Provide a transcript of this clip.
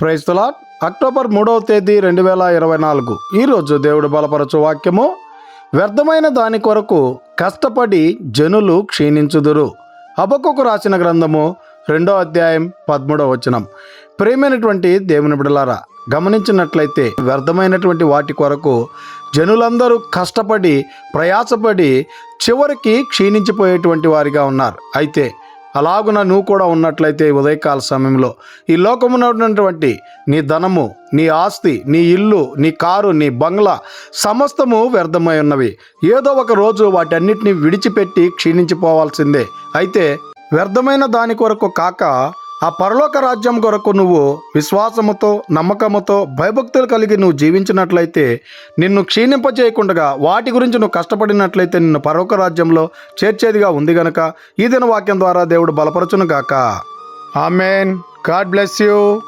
Praise తలాట్ October మూడవ తేదీ రెండు వేల ఇరవై నాలుగు. ఈరోజు దేవుడు బలపరచు వాక్యము. వ్యర్థమైన దాని కొరకు కష్టపడి జనులు క్షీణించుదురు. హబక్కుకు రాసిన గ్రంథము రెండో అధ్యాయం పదమూడవ వచనం. ప్రేమైనటువంటి దేవుని బిడలారా గమనించినట్లయితే వ్యర్థమైనటువంటి వాటి కొరకు జనులందరూ కష్టపడి ప్రయాసపడి చివరికి క్షీణించిపోయేటువంటి వారిగా ఉన్నారు. అయితే అలాగున నువ్వు కూడా ఉన్నట్లయితే ఉదయకాల సమయంలో ఈ లోకమునటువంటి నీ ధనము నీ ఆస్తి నీ ఇల్లు నీ కారు నీ బంగ్లా సమస్తము వ్యర్థమై ఉన్నవి. ఏదో ఒక రోజు వాటన్నిటిని విడిచిపెట్టి క్షీణించిపోవాల్సిందే. అయితే వ్యర్థమైన దాని కొరకు కాక ఆ పరలోక రాజ్యం కొరకు నువ్వు విశ్వాసముతో నమ్మకముతో భయభక్తులు కలిగి నువ్వు జీవించినట్లయితే నిన్ను క్షీణింపజేయకుండా వాటి గురించి నువ్వు కష్టపడినట్లయితే నిన్ను పరలోక రాజ్యంలో చేర్చేదిగా ఉంది గనక ఈ దిన వాక్యం ద్వారా దేవుడు బలపరచును గాక ఆమెన్. God bless you.